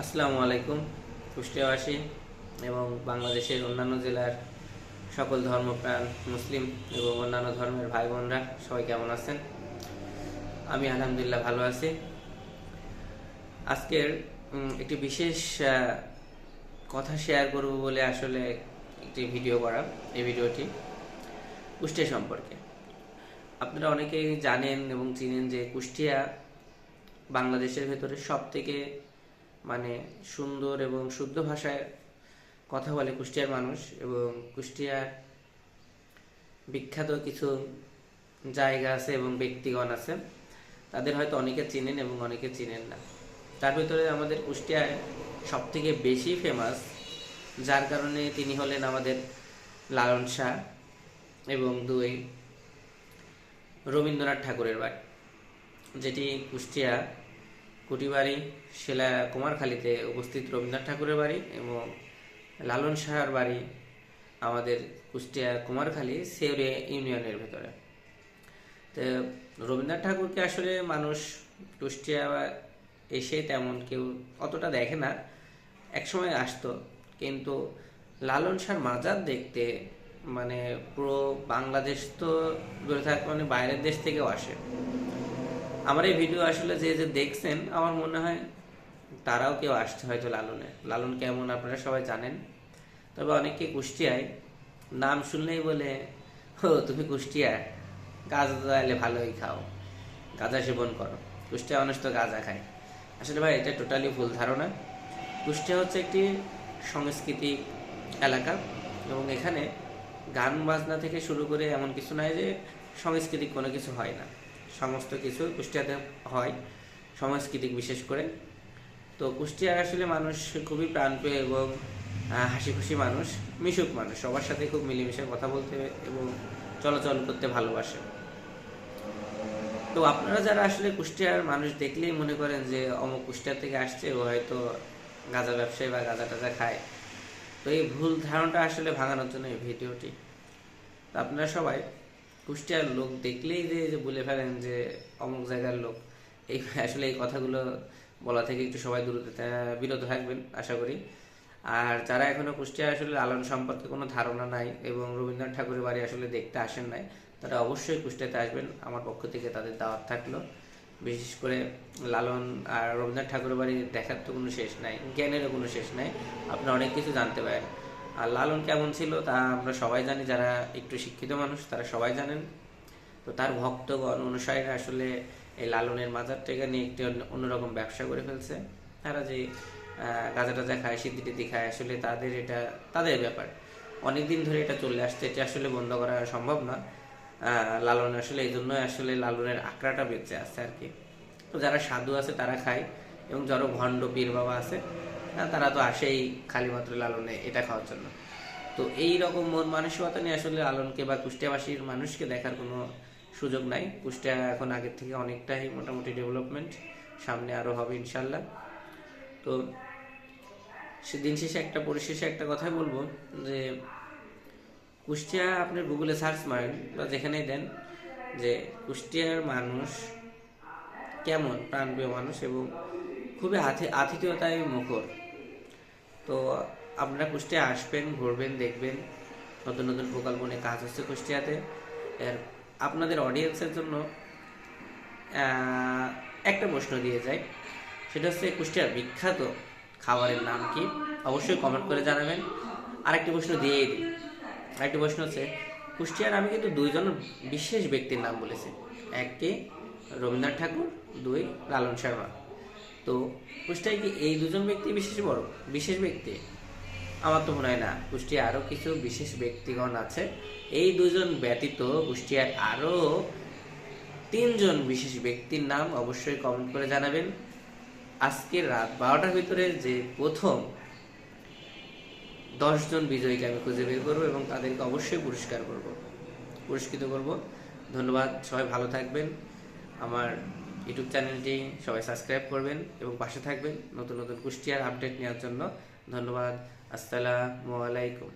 আসসালামু আলাইকুম। কুষ্টিয়াবাসী এবং বাংলাদেশের অন্যান্য জেলার সকল ধর্মপ্রাণ মুসলিম এবং অন্যান্য ধর্মের ভাই বোনরা সবাই কেমন আছেন? আমি আলহামদুলিল্লাহ ভালো আছি। আজকের একটি বিশেষ কথা শেয়ার করব বলে আসলে একটি ভিডিও করা, এই ভিডিওটি কুষ্টিয়া সম্পর্কে। আপনারা অনেকেই জানেন এবং চিনেন যে কুষ্টিয়া বাংলাদেশের ভেতরে সব থেকে মানে সুন্দর এবং শুদ্ধ ভাষায় কথা বলে কুষ্টিয়ার মানুষ এবং কুষ্টিয়ার বিখ্যাত কিছু জায়গা আছে এবং ব্যক্তিগণ আছে। তাদের হয়তো অনেকে চিনেন এবং অনেকে চিনেন না। তার ভিতরে আমাদের কুষ্টিয়ায় সব থেকে বেশি ফেমাস যার কারণে তিনি হলেন আমাদের লালন শাহ এবং দুই রবীন্দ্রনাথ ঠাকুরের বাড়ি যেটি কুষ্টিয়া কুটিবাড়ি, শিলা কুমারখালীতে উপস্থিত রবীন্দ্রনাথ ঠাকুরের বাড়ি এবং লালন শাহর বাড়ি আমাদের কুষ্টিয়া কুমারখালী সেউরে ইউনিয়নের ভেতরে। তো রবীন্দ্রনাথ ঠাকুরকে আসলে মানুষ কুষ্টিয়া এসে তেমন কেউ অতটা দেখে না। একসময় আসতো, কিন্তু লালন শাহর মাজার দেখতে মানে পুরো বাংলাদেশ তো দূরে থাক মানে বাইরের দেশ থেকেও আসে। আমার এই ভিডিও আসলে যে যে দেখছেন, আমার মনে হয় তারাও কেউ আসছে হয়তো লালনে। লালন কেমন আপনারা সবাই জানেন। তবে অনেকে কুষ্টিয়ায় নাম শুনলেই বলে ও তুমি কুষ্টিয়া? গাঁজা তাহলে ভালোই খাও। গাঁজা সেবন করো। কুষ্টিয়া মানুষ তো গাঁজা খায়। আসলে ভাই, এটা টোটালি ভুল ধারণা। কুষ্টিয়া হচ্ছে একটি সাংস্কৃতিক এলাকা এবং এখানে গান বাজনা থেকে শুরু করে এমন কিছু নাই যে সাংস্কৃতিক কোনো কিছু হয় না। সমস্ত কিছু কুষ্টিয়াতে হয়, সাংস্কৃতিক বিশেষ করে। তো কুষ্টিয়ার আসলে মানুষ খুবই প্রাণপ্রিয় এবং হাসি খুশি মানুষ, মিশুক মানুষ। সবার সাথে খুব মিলেমিশে কথা বলতে এবং চলাচল করতে ভালোবাসে। তো আপনারা যারা আসলে কুষ্টিয়ার মানুষ দেখলেই মনে করেন যে, অমুক কুষ্টিয়া থেকে আসছে, ও হয়তো গাঁজা ব্যবসায়ী বা গাঁজা টাজা খায়। তো এই ভুল ধারণাটা আসলে ভাঙানোর জন্য এই ভিডিওটি। তো আপনারা সবাই কুষ্টিয়ার লোক দেখলেই যে বলে ফেলেন যে, অমুক জায়গার লোক। এই আসলে এই কথাগুলো বলা থেকে একটু সবাই দূরত বিরত থাকবেন, আশা করি। আর যারা এখনও কুষ্টিয়া আসলে লালন সম্পর্কে কোনো ধারণা নাই এবং রবীন্দ্রনাথ ঠাকুরের বাড়ি আসলে দেখতে আসেন নাই, তারা অবশ্যই কুষ্টিয়াতে আসবেন। আমার পক্ষ থেকে তাদের দাওয়াত থাকল। বিশেষ করে লালন আর রবীন্দ্রনাথ ঠাকুরের বাড়ি দেখার তো কোনো শেষ নাই, জ্ঞানেরও কোনো শেষ নাই। আপনি অনেক কিছু জানতে পারেন। আর লালন কেমন ছিল তা আমরা সবাই জানি, যারা একটু শিক্ষিত মানুষ তারা সবাই জানেন। তো তার ভক্তগণ অনুসারীরা আসলে এই লালনের মাজারটাকে নিয়ে একটি অন্য- অন্যরকম ব্যবসা করে ফেলছে। তারা যে গাঁজা টাজা খায় সিদ্ধি খায়, আসলে তাদের এটা, তাদের ব্যাপার। অনেকদিন ধরে এটা চলে আসছে, এটা আসলে বন্ধ করা সম্ভব না। লালন আসলে এই জন্য আসলে লালনের আঁকড়াটা বেঁচে আছে আর কি। তো যারা সাধু আছে তারা খায়, এবং যারা ভণ্ড পীর বাবা আছে তারা তো আসেই খালি মাত্র লালনে এটা খাওয়ার জন্য। তো এই রকম মন মানসিকতা নিয়ে আসলে লালনকে বা কুষ্টিয়াবাসীর মানুষকে দেখার কোনো সুযোগ নাই। কুষ্টিয়া এখন আগের থেকে অনেকটাই মোটামুটি ডেভেলপমেন্ট, সামনে আরও হবে ইনশাল্লাহ। তো সেদিন শেষে একটা পরিশেষে একটা কথাই বলব যে কুষ্টিয়া আপনি গুগলে সার্চ মারেন বা যেখানেই দেন যে কুষ্টিয়ার মানুষ কেমন, প্রাণপ্রিয় মানুষ এবং খুবই আথি, আতিথেয়তায় মুখর। তো আপনারা কুষ্টিয়া আসবেন, ঘুরবেন, দেখবেন নতুন নতুন প্রকল্প নিয়ে কাজ হচ্ছে কুষ্টিয়াতে। এর আপনাদের অডিয়েন্সের জন্য একটা প্রশ্ন দিয়ে যাই। সেটা হচ্ছে কুষ্টিয়ার বিখ্যাত খাবারের নাম কি? অবশ্যই কমেন্ট করে জানাবেন। আরেকটি প্রশ্ন দিয়েই দিই। আরেকটি প্রশ্ন হচ্ছে, কুষ্টিয়ার আমি কিন্তু দুইজন বিশেষ ব্যক্তির নাম বলেছি। একটি রবীন্দ্রনাথ ঠাকুর, দুই লালন শর্মা। তো কুষ্টিয়ায় কি এই দুজন ব্যক্তি বিশেষ বড়? বিশেষ ব্যক্তি? আমার তো মনে হয় না। কুষ্টিয়া আরও কিছু বিশেষ ব্যক্তিগণ আছে। এই দুজন ব্যতীত কুষ্টিয়ার আরও তিনজন বিশেষ ব্যক্তির নাম অবশ্যই কমেন্ট করে জানাবেন। আজকে রাত বারোটার ভিতরে যে প্রথম দশজন বিজয়ীকে আমি খুঁজে বের করব এবং তাদেরকে অবশ্যই পুরস্কার করব। পুরস্কৃত করব। ধন্যবাদ। সবাই ভালো থাকবেন। আমার ইউটিউব চ্যানেলটি সবাই সাবস্ক্রাইব করবেন এবং পাশে থাকবেন নতুন নতুন কুষ্টিয়ার আপডেট নেওয়ার জন্য। ধন্যবাদ। আসসালামু আলাইকুম।